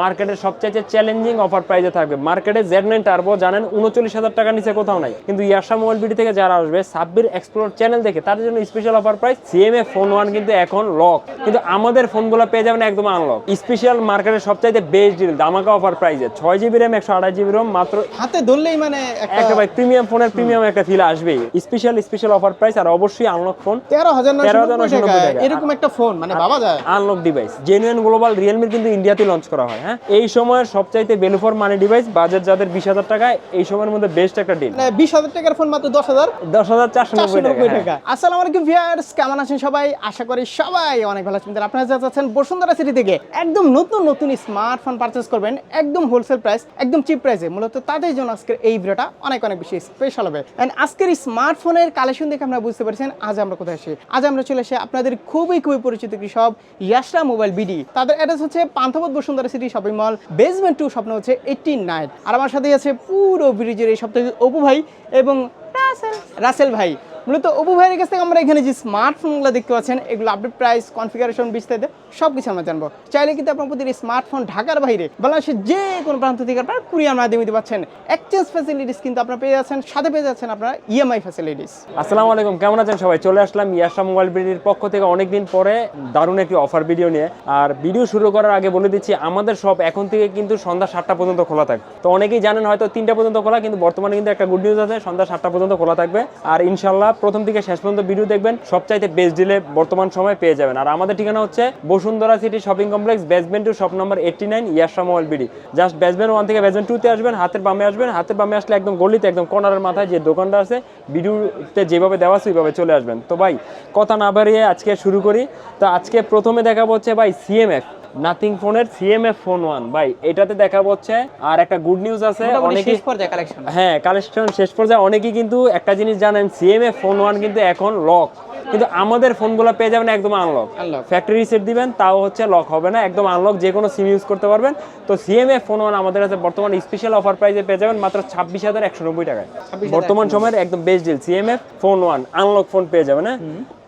মার্কেটের সবচাইতে challenging offer প্রাইজে থাকবে। মার্কেটে জেড নাইন টার্বো জানেন উনচল্লিশ হাজার টাকা নিচে কোথাও নাই। কিন্তু ইয়াসা মোবাইল বিডি থেকে যারা আসবে সাব্বির এক্সপ্লোর চ্যানেল দেখে তাদের জন্য special offer price CMF phone one কিন্তু এখন লক কিন্তু আমাদের ফোনগুলো পেয়ে যাবেন একদম আনলক স্পেশাল মার্কেটের সবচাইতে বেস্ট ডিল দামাকা অফার প্রাইজে ছয় জিবি র্যাম একশো আড়াই জিবি র্যাম মাত্র হাতে ধরলেই মানে একটা ভাই প্রিমিয়াম ফোনের প্রিমিয়াম একটা ফিল আসবেই। স্পেশাল স্পেশাল অফার প্রাইস আর অবশ্যই আনলক ফোন তেরো হাজার তেরো হাজার। এরকম একটা ফোন মানে বাবা যায়। আনলক ডিভাইস জেনুইন গ্লোবাল রিয়েলমির কিন্তু ইন্ডিয়াতে লঞ্চ করা হয় হ্যাঁ? এই সময়ের সবচাইতে value for money device budget যাদের বিশ হাজার টাকা এই সময়ের মধ্যে বেস্ট একটা ডিল বিশ হাজার টাকার ফোন মাত্র দশ হাজার দশ হাজার চারশো নব্বই টাকা টাকা। আসসালামু আলাইকুম ভিউয়ার্স কেমন আছেন সবাই? আশা করি সবাই অনেক ভালো আছেন। আপনারা যা চাচ্ছেন বসুন্ধরা সিটি থেকে একদম নতুন নতুন স্মার্টফোন পারচেস করবেন একদম হোলসেল প্রাইস একদম চিপ প্রাইসে মূলত তাদের জন্য আজকের এই ভিডিওটা অনেক অনেক বেশি স্পেশাল হবে। এন্ড আজকের স্মার্টফোনের কালেকশন দেখে আমরা বুঝতে পারছেন আজ আমরা কোথায় আসি আজ আমরা চলে আসি আপনাদের খুবই খুবই পরিচিত কৃষক ইয়াসরা মোবাইল বিডি। তাদের অ্যাড্রেস হচ্ছে Panthapath Bashundhara City shopping mall basement two স্বপ্ন হচ্ছে এইটটি নাইন আর আমার সাথেই আছে পুরো ব্রিজের এই সপ্তাহে অপু ভাই এবং রাসেল। রাসেল ভাই মূলত অপু ভাইয়ের কাছ থেকে আমরা এখানে যে স্মার্টফোনগুলো দেখতে পাচ্ছেন, এগুলো আপডেট প্রাইস কনফিগারেশন বিস্তারিত সব কিছু আমরা জানব। চাইলে কিন্তু আপনার প্রতিটি স্মার্টফোন ঢাকার বাইরে, বাংলাদেশের যে কোনো প্রান্ত থেকে আপনার কুরিয়ার মাধ্যমে দিতে পাচ্ছেন। এক্সচেঞ্জ ফ্যাসিলিটিস কিন্তু আপনারা পেয়ে যাচ্ছেন, সাথে পেয়ে যাচ্ছেন আপনারা ইএমআই ফ্যাসিলিটিস আসসালামু আলাইকুম, কেমন আছেন সবাই? চলে আসলাম ইয়াসা মোবাইল বিডির পক্ষ থেকে অনেকদিন পরে দারুণ একটি অফার ভিডিও নিয়ে। আর ভিডিও শুরু করার আগে বলে দিচ্ছি, আমাদের সব এখন থেকে কিন্তু সন্ধ্যা সাতটা পর্যন্ত খোলা থাকে তো অনেকেই জানেন হয়তো তিনটা পর্যন্ত খোলা, কিন্তু বর্তমানে কিন্তু একটা গুড নিউজ আছে, সন্ধ্যা সাতটা পর্যন্ত খোলা থাকবে। আর ইনশাল্লাহ প্রথম থেকে শেষ পর্যন্ত ভিডিও দেখবেন। সবচাইতে বেস্ট ডিলে বর্তমান সময় পেয়ে যাবেন। আর আমাদের ঠিকানা হচ্ছে Bashundhara City shopping complex basement two shop number eighty nine Yasa mobile BD just basement one থেকে বেসমেন্ট টুতে আসবেন, হাতের বামে আসবেন, হাতের বামে আসলে একদম গলিতে, একদম কর্নারের মাথায় যে দোকানটা আছে, ভিডিওতে যেভাবে দেওয়া আছে, ওইভাবে চলে আসবেন। তো ভাই, কথা না বাড়িয়ে আজকে শুরু করি। তো আজকে প্রথমে দেখাবো হচ্ছে ভাই সিএমএফ নাথিং ফোনের সিএমএফ ফোন ওয়ান ভাই এটাতে দেখা হচ্ছে আর একটা গুড নিউজ আছে অনেকেই শেষ পর্যায়ে কালেকশন হ্যাঁ কালেকশন শেষ পর্যায়ে। অনেকেই কিন্তু একটা জিনিস জানেন সিএমএ ফোন ওয়ান কিন্তু এখন লক কিন্তু আমাদের ফোনগুলো পেয়ে যাবেন একদম আনলক ফ্যাক্টরি রিসেট দিবেন তাও হচ্ছে লক হবে না একদম আনলক যে কোনো সিম ইউজ করতে পারবেন। তো সিএমএ ফোন ওয়ান আমাদের কাছে বর্তমান স্পেশাল অফার প্রাইসে পেয়ে যাবেন মাত্র ছাব্বিশ হাজার একশো নব্বই টাকায়। বর্তমান সময়ের একদম best deal CMF phone one unlock phone পেয়ে যাবেন হ্যাঁ?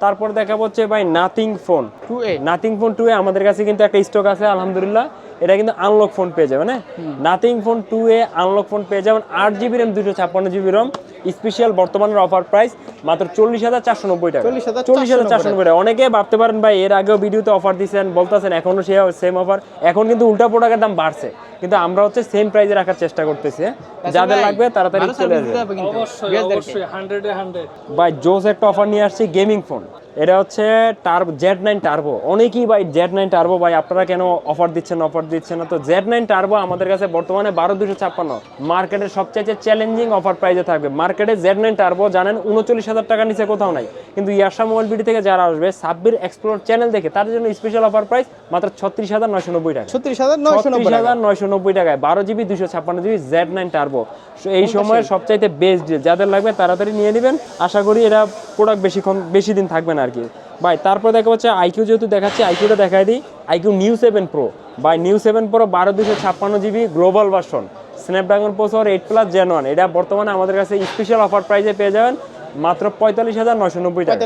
তারপর দেখাবো হচ্ছে ভাই nothing phone. Two A nothing phone two A আমাদের কাছে কিন্তু একটা স্টক আছে আলহামদুলিল্লাহ। এটা কিন্তু আনলক ফোন পেয়ে যাবেন হ্যাঁ? Nothing phone two A unlock phone পেয়ে যাবেন আট জিবি র্যাম দুশো ছাপ্পান্ন জিবি রম স্পেশাল বর্তমানের অফার প্রাইস মাত্র চল্লিশ হাজার চারশো নব্বই টাকা। চল্লিশ হাজার চারশো নব্বই টাকা। অনেকে ভাবতে পারেন ভাই এর আগেও ভিডিওতে অফার দিচ্ছেন বলতেছেন এখনও সে সেম অফার এখন কিন্তু উল্টা প্রোডাক্টের দাম বাড়ছে। কিন্তু আমরা হচ্ছে সেম প্রাইসে রাখার চেষ্টা করতেছি হ্যাঁ? যাদের লাগবে তাড়াতাড়ি চলে আসবে। ভাই জোস একটা অফার নিয়ে আসছি গেমিং ফোন এটা হচ্ছে টার্বো জেড নাইন টার্বো অনেকেই ভাই জেড নাইন টার্বো ভাই আপনারা কেন অফার দিচ্ছেন অফার দিচ্ছেন না? তো জেড নাইন টার্বো আমাদের কাছে বর্তমানে বারো দুশো ছাপ্পান্ন। মার্কেটের সবচাইতে চ্যালেঞ্জিং অফার প্রাইজে থাকবে। মার্কেটে জেড নাইন টার্বো জানেন উনচল্লিশ হাজার টাকা নিচে কোথাও নাই। কিন্তু ইয়াসা মোবাইল বিডি থেকে যারা আসবে সাব্বির এক্সপ্লোর চ্যানেল দেখে তাদের জন্য স্পেশাল অফার প্রাইস মাত্র ছত্রিশ হাজার নয়শো নব্বই টাকা। ছত্রিশ হাজার নয়শো নব্বই ছত্রিশ হাজার নয়শো নব্বই টাকায় বারো জিবি দুশো ছাপ্পান্ন জিবি জেড নাইন টার্বো এই সময়ের সবচাইতে বেস্ট ডিল যাদের লাগবে তাড়াতাড়ি নিয়ে নেবেন। আশা করি এরা প্রোডাক্ট বেশিক্ষণ বেশি দিন থাকবে না আর কি ভাই, তারপর দেখা হচ্ছে আইকিউ যেহেতু দেখাচ্ছি আইকিউটা দেখাই দিই। IQOO Neo seven pro by Neo seven pro বারো দুশো ছাপ্পান্ন GB global version Snapdragon processor eight plus gen one এটা বর্তমানে আমাদের কাছে স্পেশাল অফার প্রাইসে পেয়ে যাবেন। মাত্র পঁয়তাল্লিশ হাজার নয়শো নব্বই টাকা।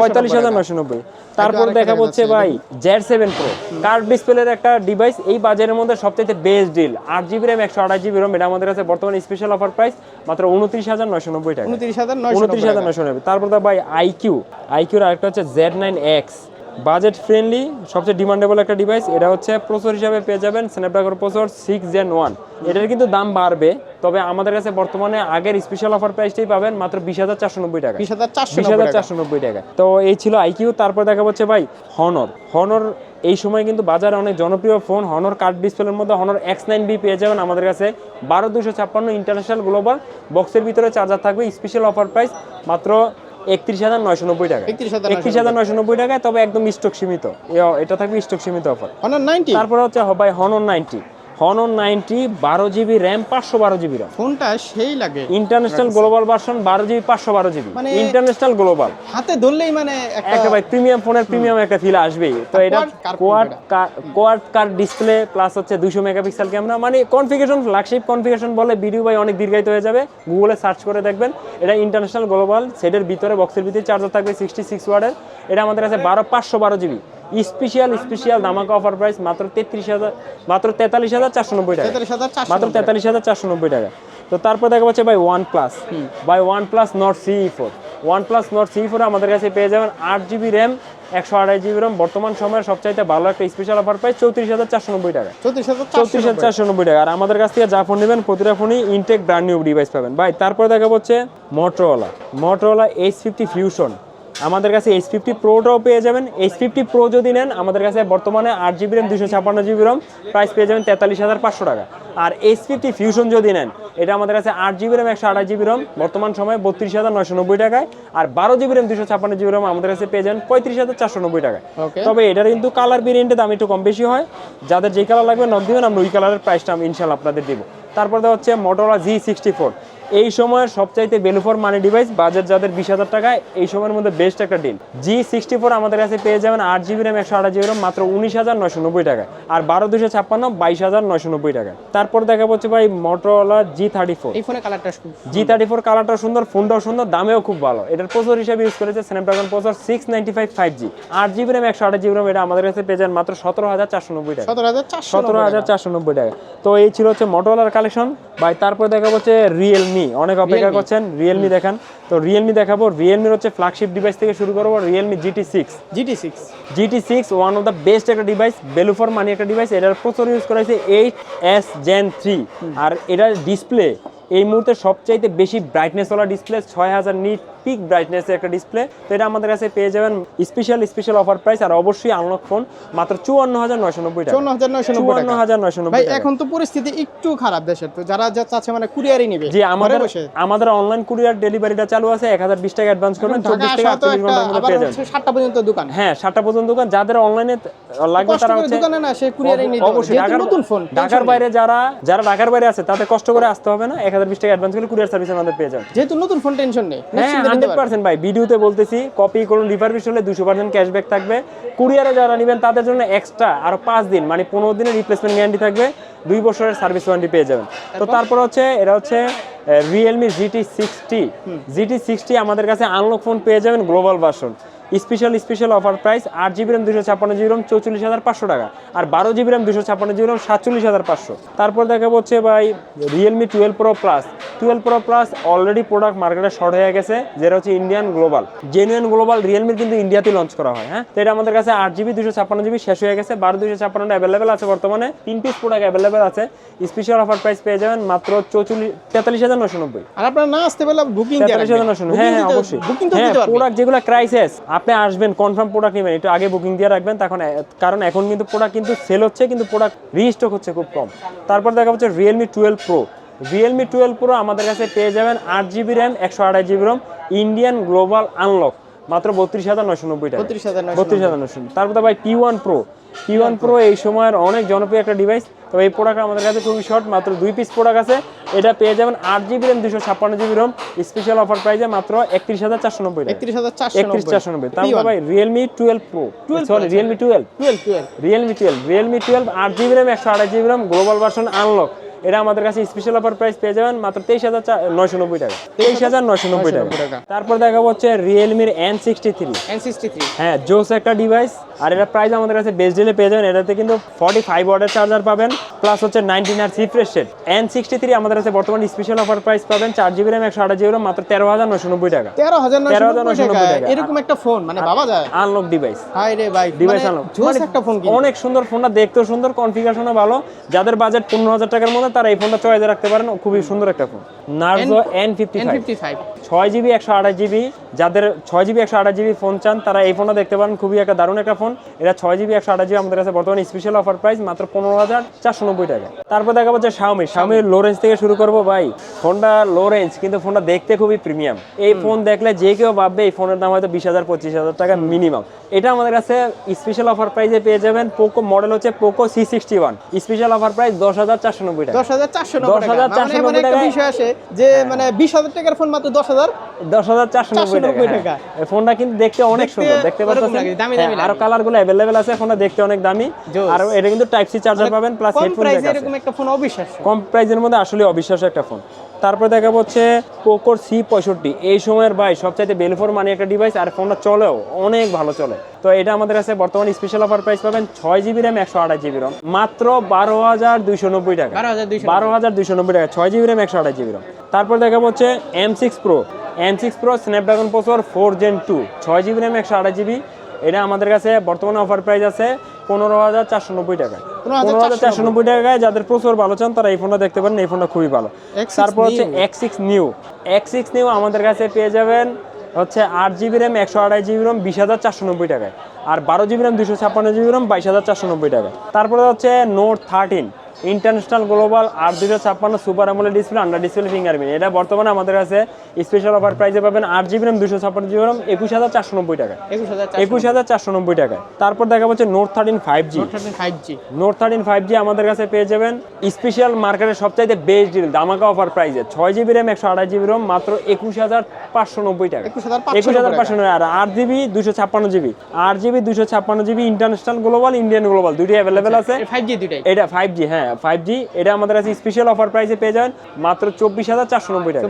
পঁয়তাল্লিশ হাজার নয়শো নব্বই তারপর দেখা হচ্ছে ভাই জেড সেভেন প্রো কার্ড ডিসপ্লের একটা ডিভাইস এই বাজারের মধ্যে সবচেয়ে বেস্ট ডিল আট জিবি র্যাম একশো আঠাশ জিবি রোম এটা আমাদের কাছে বর্তমানে স্পেশাল অফার প্রাইস মাত্র উনত্রিশ হাজার নয়শো নব্বই টাকা। উনত্রিশ হাজার নয়শো নব্বই তারপর ভাই আইকিউ আইকিউর আরেকটা হচ্ছে Z nine X budget friendly সবচেয়ে ডিমান্ডেবল একটা ডিভাইস এটা হচ্ছে প্রসেসর হিসাবে পেয়ে যাবেন Snapdragon processor six gen one এটার কিন্তু দাম বাড়বে তবে আমাদের কাছে বর্তমানে আগের স্পেশাল অফার প্রাইসটাই পাবেন মাত্র বিশ হাজার চারশো নব্বই টাকা। বিশ হাজার চারশো বিশ হাজার চারশো নব্বই টাকা। তো এই ছিল আইকিউ তারপর দেখা হচ্ছে ভাই হনর হনর এই সময় কিন্তু বাজারে অনেক জনপ্রিয় ফোন হনর কার্ড ডিসপ্লের মধ্যে হনর এক্স নাইন বি পেয়ে যাবেন আমাদের কাছে। বারো দুশো ছাপ্পান্ন ইন্টারন্যাশনাল গ্লোবাল বক্সের ভিতরে চার্জার থাকবে স্পেশাল অফার প্রাইস মাত্র একত্রিশ হাজার নয়শো নব্বই টাকা। একত্রিশ হাজার নয়শো নব্বই। টাকায় তবে একদম স্টক সীমিত। এটা থাকবে স্টক সীমিত অফার হনর নাইনটি? তারপর হচ্ছে ভাই হনর নাইনটি হনর নাইনটি বারো জিবি র্যাম পাঁচশো বারো জিবি র্যাম ফোনটা সেই লাগে। ইন্টারন্যাশনাল গ্লোবাল ভার্সন বারো জিবি পাঁচশো বারো জিবি মানে- ইন্টারন্যাশনাল গ্লোবাল হাতে ধরলেই মানে একটা ভাই প্রিমিয়াম ফোনের প্রিমিয়াম একটা ফিল আসবেই। তো এটা quad quad curve display plus হচ্ছে দুশো মেগাপিক্সেল ক্যামেরা মানে কনফিগারেশন ফ্ল্যাগশিপ কনফিগারেশন বলে ভিডিও ভাই অনেক দীর্ঘায়িত হয়ে যাবে। গুগলে সার্চ করে দেখবেন। এটা ইন্টারন্যাশনাল গ্লোবাল সেটের ভিতরে বক্সের ভিতরে চার্জার থাকবে সিক্সটি সিক্স ওয়ার্ডের এটা আমাদের কাছে বারো পাঁচশো বারো জিবি স্পেশাল স্পেশাল ধামাকা অফার প্রাইস মাত্র তেত্রিশ হাজার মাত্র তেতাল্লিশ হাজার চারশো নব্বই টাকা। মাত্র তেতাল্লিশ হাজার চারশো নব্বই টাকা। তো তারপর দেখা যাচ্ছে ভাই OnePlus by OnePlus Nord C four OnePlus Nord C four আমাদের কাছে পেয়ে যাবেন আট জিবি র্যাম একশো আড়াই জিবি র্যাম বর্তমান সময়ের সবচাইতে ভালো একটা স্পেশাল অফার প্রাইস চৌত্রিশ হাজার চারশো নব্বই টাকা। চৌত্রিশ হাজার চৌত্রিশ হাজার চারশো নব্বই টাকা। আর আমাদের কাছ থেকে যা ফোন নেবেন প্রতিটা ফোনই ইনটেক ব্র্যান্ড নিউ ডিভাইস পাবেন। ভাই তারপরে দেখা হচ্ছে Motorola Motorola edge fifty fusion আমাদের কাছে এইচ ফিফটি প্রোটাও পেয়ে যাবেন। এইচ ফিফটি প্রো যদি নেন আমাদের কাছে বর্তমানে আট জিবি র্যাম দুশো ছাপ্পান্ন জিবি রম প্রাইস পেয়ে যাবেন তেতাল্লিশ হাজার পাঁচশো টাকা। আর এইচ ফিফটি ফিউশন যদি নেন এটা আমাদের কাছে আট জিবি র্যাম একশো আঠাশ জিবি রম বর্তমান সময়ে বত্রিশ হাজার নয়শো নব্বই টাকায়। আর বারো জিবি র্যাম দুশো ছাপ্পান্ন জিবি রম আমাদের কাছে পেয়ে যাবেন পঁয়ত্রিশ হাজার চারশো নব্বই টাকায়। তবে এটার কিন্তু কালার ভেরিয়েন্টের দাম একটু কম বেশি হয়। যাদের যে কালার লাগবে নক দিবেন আমরা ওই কালারের প্রাইসটা আমি ইনশাল্লাহ আপনাদের দিব। তারপর হচ্ছে মোটরলা জি সিক্সটি ফোর এই সময়ের সবচাইতে value for money device budget যাদের বিশ হাজার টাকায় এই সময়ের মধ্যে বেস্ট একটা ডিল জি সিক্সটি ফোর আমাদের কাছে পেয়ে যাবেন আট জিবি র্যাম একশো আঠাশ জিবি র্যাম মাত্র উনিশ হাজার নয়শো নব্বই টাকায় আর বারো দুশো ছাপ্পান্ন বাইশ হাজার নয়শো নব্বই টাকায় তারপর দেখা হচ্ছে ভাই মোটরলা জি থার্টি ফোর এই ফোনে কালারটা জি থার্টি ফোর কালারটা সুন্দর ফোনটাও সুন্দর দামেও খুব ভালো। এটার প্রসেসর হিসেবে ইউজ করেছে Snapdragon processor six ninety five five G আট জিবি র্যাম একশো আঠাশ জিবি র্যাম এটা আমাদের কাছে পেয়ে যান মাত্র সতেরো হাজার চারশো নব্বই টাকা। সতেরো হাজার চারশো নব্বই টাকা। তো এই ছিল হচ্ছে মোটোলার কালেকশন ভাই তারপর দেখা হচ্ছে রিয়েলমি অনেক অপেক্ষা করছেন রিয়েলমি দেখেন। তো রিয়েলমি দেখাবো রিয়েলমির হচ্ছে ফ্ল্যাগশিপ ডিভাইস থেকে শুরু করব realme GT six GT six GT six one of the best একটা ডিভাইস বেলু ফর মানি একটা ডিভাইস এটার প্রচুর ইউজ করা হয়েছে এইট এস জেন থ্রি আর এটার ডিসপ্লে এই মুহূর্তে সবচাইতে বেশি ব্রাইটনেস ওলা ডিসপ্লে ছয় হাজার নিট পিক ব্রাইটনেসের একটা ডিসপ্লে তো এটা আমাদের কাছে পেয়ে যাবেন স্পেশাল স্পেশাল অফার প্রাইস আর অবশ্যই আনলক ফোন মাত্র চুয়ান্ন হাজার নয়শো নব্বই টাকা। চুয়ান্ন হাজার নয়শো নব্বই টাকা। টাকা এখন তো পরিস্থিতি একটু খারাপ দেশের তো যারা যা চাচ্ছে মানে কুরিয়ারই নিবে জি আমাদের আমাদের অনলাইন কুরিয়ার ডেলিভারিটা চালু আছে এক হাজার বিশ টাকা অ্যাডভান্স করবেন চব্বিশ আসা আটচল্লিশ ঘণ্টার মধ্যে পেয়ে যাবেন। সাতটা পর্যন্ত দোকান। হ্যাঁ সাতটা পর্যন্ত দোকান যাদের অনলাইনে লাগবে তারা হচ্ছে দোকানে না সে কুরিয়ারই নিতে অবশ্যই নতুন ফোন ঢাকার বাইরে যারা যারা ঢাকার বাইরে আছে তাদের কষ্ট করে আসতে হবে না এক হাজার বিশ টাকা অ্যাডভান্স করে কুরিয়ার সার্ভিস আমাদের পেয়ে যাবেন। যেহেতু নতুন ফোন টেনশন নেই হ্যাঁ হান্ড্রেড পার্সেন্ট ভাই ভিডিওতে বলতেছি কপি করুন রিফারবিশ হলে দুশো পার্সেন্ট ক্যাশব্যাক থাকবে। কুরিয়ারে যারা নেবেন তাদের জন্য এক্সট্রা আরও পাঁচ দিন মানে পনেরো দিনের রিপ্লেসমেন্ট গ্যারান্টি থাকবে দুই বছরের সার্ভিস ওয়ারেন্টি পেয়ে যাবেন। তো তারপর? হচ্ছে এটা হচ্ছে realme GT sixty GT sixty আমাদের কাছে আনলক ফোন পেয়ে যাবেন global version special special offer price আট জিবি র্যাম দুশো ছাপ্পান্ন জিবি র্যাম চৌচল্লিশ হাজার পাঁচশো টাকা। আর বারো জিবি র্যাম দুশো ছাপ্পান্ন জিবি র্যাম সাতচল্লিশ হাজার পাঁচশো। তারপর দেখা হচ্ছে ভাই Realme twelve pro plus twelve pro plus already product মার্কেটে শর্ট হয়ে গেছে যেটা হচ্ছে ইন্ডিয়ান গ্লোবাল জেনুইন গ্লোবাল রিয়েলমির কিন্তু ইন্ডিয়াতে লঞ্চ করা হয় হ্যাঁ? তো এটা আমাদের কাছে আট জিবি দুশো ছাপ্পান্ন জিবি শেষ হয়ে গেছে বারো দুশো ছাপ্পান্ন অ্যাভেলেবেল আছে বর্তমানে। তিন পিস প্রোডাক্ট অ্যাভেলেবেল আছে। স্পেশাল অফার প্রাইস পেয়ে যাবেন মাত্র চৌচল্লিশ তেতাল্লিশ হাজার নশো নব্বই। আর আপনারা না আসতে পারলে বুকিং তেতাল্লিশ হাজার নশো হ্যাঁ হ্যাঁ অবশ্যই। বুকিং তো হ্যাঁ প্রোডাক্ট যেগুলো ক্রাইসিস আপনি আসবেন কনফার্ম প্রোডাক্ট নেবেন একটু আগে বুকিং দিয়ে রাখবেন তখন কারণ এখন কিন্তু প্রোডাক্ট কিন্তু সেল হচ্ছে কিন্তু প্রোডাক্ট রিস্টক হচ্ছে খুব কম। তারপর দেখা হচ্ছে realme twelve pro realme twelve pro আমাদের কাছে পেয়ে যাবেন আট জিবি র্যাম একশো আড়াই GB ROM Indian global unlock মাত্র বত্রিশ হাজার নয়শো নব্বই টাকা। বত্রিশ হাজার নয়শো তারপর ভাই T one pro P one pro এই সময়ের অনেক জনপ্রিয় একটা ডিভাইস তবে এই প্রোডাক্ট আমাদের কাছে খুবই শর্ট মাত্র দুই পিস প্রোডাক্ট আছে। এটা পেয়ে যাবেন আট জিবি র্যাম দুশো ছাপ্পান্ন জিবি রম স্পেশাল অফার প্রাইসে মাত্র একত্রিশ হাজার চারশো নব্বই একত্রিশ হাজার চারশো একত্রিশ চারশো নব্বই। তারপর ভাই realme twelve pro sorry realme twelve twelve twelve realme twelve realme twelve আট জিবি র্যাম একশো আঠাশ GB ROM global version unlock এটা আমাদের কাছে স্পেশাল অফার প্রাইস পেয়ে যাবেন মাত্র তেইশ হাজার নয়শো নব্বই টাকা। তেইশ হাজার নয়শো নব্বই টাকা। তারপর দেখা হচ্ছে রিয়েলমির N sixty three N sixty three হ্যাঁ জোস একটা ডিভাইস আর এটা প্রাইস আমাদের কাছে বেস্ট ডিলে পেয়ে যাবেন। এটাতে কিন্তু ফর্টি ফাইভ ওয়াটের চার্জার পাবেন। প্লাস হচ্ছে নাইনটিন আর refresh set N sixty three আমাদের কাছে বর্তমানে স্পেশাল অফার প্রাইস পাবেন চার জিবি র্যাম একশো আঠাশ জিবি র্যাম মাত্র তেরো হাজার নশো নব্বই টাকা। তেরো হাজার তেরো নয়শো 13,990 নব্বই টাকা। এরকম একটা ফোন মানে বাবা যায়। আনলক ডিভাইস হাই রে ভাই ডিভাইস মানে আনলক জোস একটা ফোন অনেক সুন্দর ফোনটা দেখতেও সুন্দর কনফিগারেশনও ভালো। যাদের বাজেট পনেরো হাজার টাকার মধ্যে তারা এই ফোনটা চয়েসে রাখতে পারেন। খুবই সুন্দর একটা phone Narzo N fifty fifty five ছয় জিবি একশো আঠাশ জিবি যাদের ছয় জিবি একশো আঠাশ জিবি ফোন চান তারা এই ফোনটা দেখতে পারেন। খুবই একটা দারুণ একটা ফোন এটা ছয় জিবি একশো আঠাশ জিবি আমাদের কাছে বর্তমানে স্পেশাল অফার প্রাইস মাত্র পনেরো হাজার চারশো নব্বই টাকা। তারপর দেখা যাচ্ছে শাওমি শাওমির লো রেঞ্জ থেকে শুরু করব। ভাই ফোনটা লো রেঞ্জ কিন্তু ফোনটা দেখতে খুবই প্রিমিয়াম এই ফোন দেখলে যে কেউ ভাববে এই ফোনের দাম হয়তো বিশ হাজার পঁচিশ হাজার টাকা মিনিমাম এটা আমাদের কাছে স্পেশাল অফার প্রাইসে পেয়ে যাবেন। পোকো মডেল হচ্ছে POCO C sixty one special offer price দশ হাজার চারশো নব্বই টাকা। দশ হাজার চারশো নব্বই টাকা। 10,490 এমন একটা বিষয় আসে যে মানে বিশ হাজার টাকার ফোন মাত্র দশ হাজার হাজার দশ হাজার চারশো নব্বই টাকা টাকা। এই ফোনটা কিন্তু দেখতে অনেক সুন্দর দেখতে পাচ্ছেন? দামি দামি আরও কালারগুলো অ্যাভেলেবেল আছে ফোনটা দেখতে অনেক দামি। আর এটা কিন্তু টাইপ সি চার্জার পাবেন প্লাস হেডফোন এরকম একটা ফোন অবিশ্বাস্য। কম প্রাইসের মধ্যে আসলে অবিশ্বাস্য একটা ফোন তারপরে দেখা হচ্ছে পোকোর সি পঁয়ষট্টি। এই সময়ের ভাই সবচাইতে বেলফোর মানে একটা ডিভাইস আর ফোনটা চলেও অনেক ভালো চলে। তো এটা আমাদের কাছে বর্তমানে স্পেশাল অফার প্রাইস পাবেন ছয় জিবি র্যাম একশো আঠাশ জিবি রম মাত্র বারো হাজার দুইশো নব্বই টাকা। বারো হাজার দুইশো নব্বই। টাকা ছয় জিবি র্যাম একশো আঠাশ জিবি রম তারপর দেখা হচ্ছে M six pro M six pro Snapdragon processor four gen two ছয় জিবি র্যাম একশো আঠাশ জিবি এটা আমাদের কাছে বর্তমানে অফার প্রাইস আছে পনেরো হাজার চারশো নব্বই টাকা 15,490 পনেরো হাজার চারশো নব্বই টাকায় যাদের প্রচুর ভালো চান তারা এই ফোনটা দেখতে পারেন এই ফোনটা খুবই ভালো। তারপর হচ্ছে। X six Neo X six Neo আমাদের কাছে পেয়ে যাবেন হচ্ছে আট জিবি র্যাম একশো আড়াই জিবি র্যাম বিশ হাজার চারশো নব্বই টাকায়। আর বারো জিবি র্যাম দুশো ছাপ্পান্ন জিবি র্যাম বাইশ হাজার চারশো নব্বই টাকায়। তারপরে হচ্ছে নোট থার্টিন ইন্টারন্যাশনাল গ্লোবাল আর দুশো ছাপ্পান্ন সুপার আমলে ডিসপ্লে আন্ডার ডিসপ্লে ফিঙ্গারপ্রিন্ট এটা বর্তমানে আমাদের কাছে স্পেশাল অফার প্রাইসে পাবেন আট জিবি র্যাম দুশো ছাপ্পান্ন জিবি র্যাম একুশ হাজার চারশো নব্বই টাকা একুশ হাজার চারশো নব্বই। টাকায়। তারপর দেখা যাচ্ছে Note thirteen five G five G Note thirteen five G আমাদের কাছে পেয়ে যাবেন স্পেশাল মার্কেটের সবচাইতে বেস্ট ডিল দামাকা অফার প্রাইসে ছয় জিবি র্যাম একশো আড়াই জিবি রোম মাত্র একুশ হাজার পাঁচশো নব্বই টাকা একুশ হাজার পাঁচশো নব্বই আর আট জিবি দুশো ছাপ্পান্ন জিবি। আট জিবি দুশো ছাপ্পান্ন GB international global Indian global দুটি অ্যাভেলেবেল আছে। ফাইভ জি দুটাই এটা ফাইভ জি হ্যাঁ। ফাইভ জি এটা আমাদের কাছে স্পেশাল অফার প্রাইসে পেয়ে যাবেন মাত্র চব্বিশ হাজার চারশো নব্বই টাকা।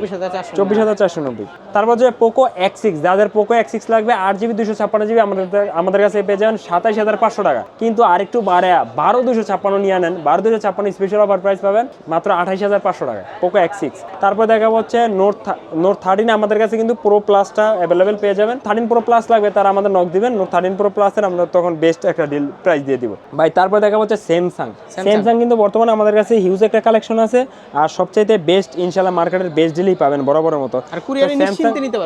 চব্বিশ হাজার চারশো নব্বই। তারপর যে পোকো এক্স সিক্স যাদের পোকো এক্স সিক্স লাগবে আট জিবি দুশো ছাপ্পান্ন জিবি আমাদের আমাদের কাছে পেয়ে যাবেন সাতাইশ হাজার পাঁচশো টাকা। কিন্তু আরেকটু বাড়ে বারো দুশো ছাপ্পান্ন নিয়ে আনেন বারো দুশো ছাপ্পান্ন স্পেশাল অফার প্রাইস পাবেন মাত্র আঠাইশ হাজার পাঁচশো টাকা পোকো এক্স সিক্স তারপর দেখা হচ্ছে নোট নোট থার্টিন আমাদের কাছে কিন্তু প্রো প্লাসটা অ্যাভেলেবেল পেয়ে যাবেন। থার্টিন প্রো প্লাস লাগবে তারা আমাদের নক দিবেন। নোট থার্টিন প্রো প্লাসের আমরা তখন বেস্ট একটা ডিল প্রাইস দিয়ে দিব। ভাই তারপর দেখা হচ্ছে স্যামসাং স্যামসাং কিন্তু বর্তমানে আমাদের কাছে হিউজ একটা কালেকশন আছে। আর সবচাইতে বেস্ট ইনশাল্লাহ মার্কেটের বেস্ট ডিলই পাবেন বরাবরের মতো। আর কুরিয়ারে নিশ্চিন্তে। নিতে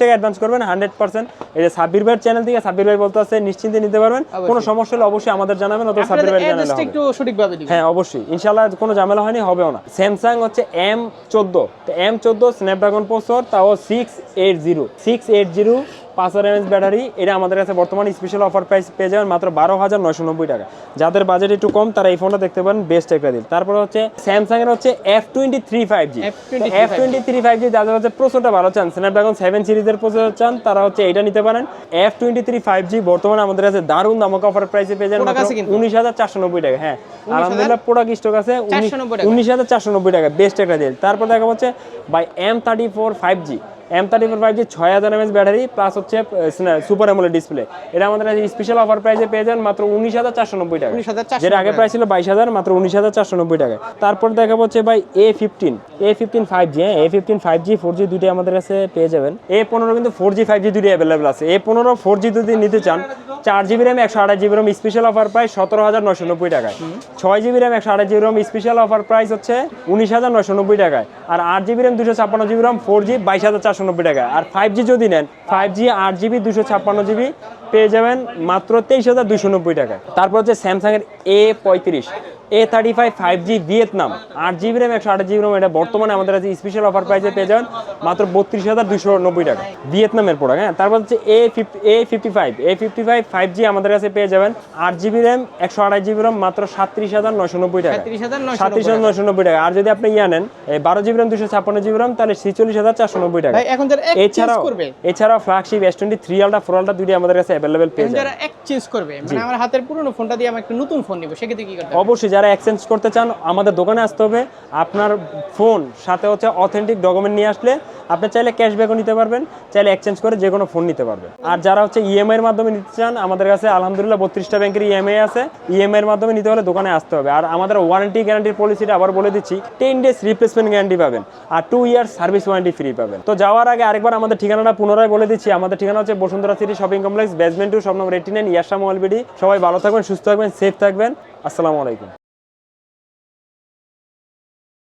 টাকা অ্যাডভান্স করবেন 100% এই সাব্বির ভাইয়ের চ্যানেল থেকে সাব্বির ভাই বলতে আছে নিশ্চিন্তে নিতে পারবেন। কোনো সমস্যা হলে অবশ্যই আমাদের জানাবেন অথবা সাব্বির ভাই জানাবেন হ্যাঁ অবশ্যই। ইনশাল্লাহ কোনো ঝামেলা হয়নি হবেও না। স্যামসাং হচ্ছে এম চোদ্দ। এম চোদ্দ স্ন্যাপড্রাগন প্রসেসর তাও 680 680 পাঁচ হাজার এমএস ব্যাটারি এটা আমাদের কাছে বর্তমানে স্পেশাল অফার প্রাইস পেয়ে যাবেন মাত্র বারো হাজার নয়শো নব্বই টাকা। যাদের বাজেট একটু কম তারা এই ফোনটা দেখতে পারেন বেস্ট একটা দিন তারপর হচ্ছে স্যামসাং এর হচ্ছে F twenty three five G F twenty three five G যাদের হচ্ছে প্রসেসরটা ভালো চান স্ন্যাপড্রাগন সেভেন সিরিজের প্রচুর চান তারা হচ্ছে এটা নিতে পারেন। F twenty three five G বর্তমানে আমাদের কাছে দারুণ দামক অফার প্রাইসে পেয়ে যাবেন উনিশ হাজার চারশো নব্বই টাকা হ্যাঁ। আলহামদুলিল্লাহ প্রোডাক্ট স্টক আছে উনিশ হাজার চারশো নব্বই টাকা বেস্ট একটা ডিল তারপর দেখা হচ্ছে by M thirty four five G M thirty four five G ছয় হাজার এমএস ব্যাটারি প্লাস হচ্ছে সুপার এমোলেড ডিসপ্লে এটা আমাদের স্পেশাল অফার প্রাইসে পেয়ে যান মাত্র উনিশ হাজার চারশো নব্বই টাকা যেটা আগে প্রাইস ছিল বাইশ হাজার মাত্র উনিশ হাজার চারশো নব্বই টাকা তারপর দেখা হচ্ছে ভাই A fifteen A fifteen five G হ্যাঁ A fifteen five G four G দুইটাই আমাদের কাছে পেয়ে যাবেন। এ পনেরো কিন্তু ফোর জি ফাইভ জি দুইটাই অ্যাভেলেবল আছে। এ পনেরো ফোর জি যদি নিতে চান চার জিবি র্যাম একশো আঠাশ GB RAM special offer price সতেরো হাজার নশো নব্বই টাকায়। ছয় জিবি র্যাম একশো আঠাশ GB RAM special offer price হচ্ছে উনিশ হাজার নশো নব্বই টাকায়। আর আট জিবি র্যাম দুশো ছাপ্পান্ন জিবি র্যাম ফোর জি বাইশ হাজার চারশো নব্বই টাকা। আর ফাইভ জি যদি নেন ফাইভ জি আট জিবি দুশো ছাপ্পান্ন জিবি পেয়ে যাবেন মাত্র তেইশ হাজার দুশো নব্বই টাকায় তারপর হচ্ছে স্যামসাংয়ের এ পঁয়ত্রিশ A thirty five five G Vietnam আট জিবি র্যাম একশো আঠাশ জিবি র্যাম এটা বর্তমানে আমাদের কাছে স্পেশাল অফার প্রাইসে পেয়ে যাবেন মাত্র বত্রিশ হাজার দুশো নব্বই টাকা। ভিয়েতনামের প্রোডাক্ট হ্যাঁ? তারপর হচ্ছে A fifty A fifty five A fifty five five G আমাদের কাছে পেয়ে যাবেন আট জিবি র্যাম একশো আঠাশ জিবি র্যাম মাত্র সাতত্রিশ হাজার নশো নব্বই টাকা। 37,990 সাতত্রিশ হাজার নশো নব্বই টাকা। আর যদি আপনি ইয়া নেন বারো জিবি র্যাম দুশো ছাপ্পান্ন জিবি র্যাম তাহলে ছিচল্লিশ হাজার চারশো নব্বই টাকা। এছাড়াও এছাড়াও flagship S twenty three ultra four ultra দুটি আমাদের কাছে অ্যাভেলেবেল পেয়ে যাবেন। যারা এক্সচেঞ্জ করবে। মানে আমার হাতের পুরনো ফোনটা দিয়ে আমি একটা নতুন ফোন নিব সেক্ষেত্রে কি করতে হবে? অবশ্যই যারা এক্সচেঞ্জ করতে চান আমাদের দোকানে আসতে হবে। আপনার ফোন সাথে হচ্ছে অথেন্টিক ডকুমেন্ট নিয়ে আসলে আপনি চাইলে ক্যাশব্যাকও নিতে পারবেন চাইলে এক্সচেঞ্জ করে যে কোনো ফোন নিতে পারবেন। আর যারা হচ্ছে ইএমআই এর মাধ্যমে নিতে চান আমাদের কাছে আলহামদুলিল্লাহ বত্রিশটা ব্যাংকের ইএমআই আছে। ইএমআই এর মাধ্যমে নিতে হলে দোকানে আসতে হবে। আর আমাদের ওয়ারেন্টি গ্যারান্টির পলিসিটা আবার বলে দিচ্ছি টেন ডেজ রিপ্লেসমেন্ট গ্যারান্টি পাবেন আর two year service warranty free পাবেন। তো যাওয়ার আগে আরেকবার আমাদের ঠিকানাটা পুনরায় বলে দিচ্ছি। আমাদের ঠিকানা হচ্ছে Bashundhara city shopping complex basement two সব নম্বর এইটি নাইন ইয়াসা মোবাইল সবাই ভালো থাকবেন, সুস্থ থাকবেন সেফ থাকবেন। আসসালামু আলাইকুম।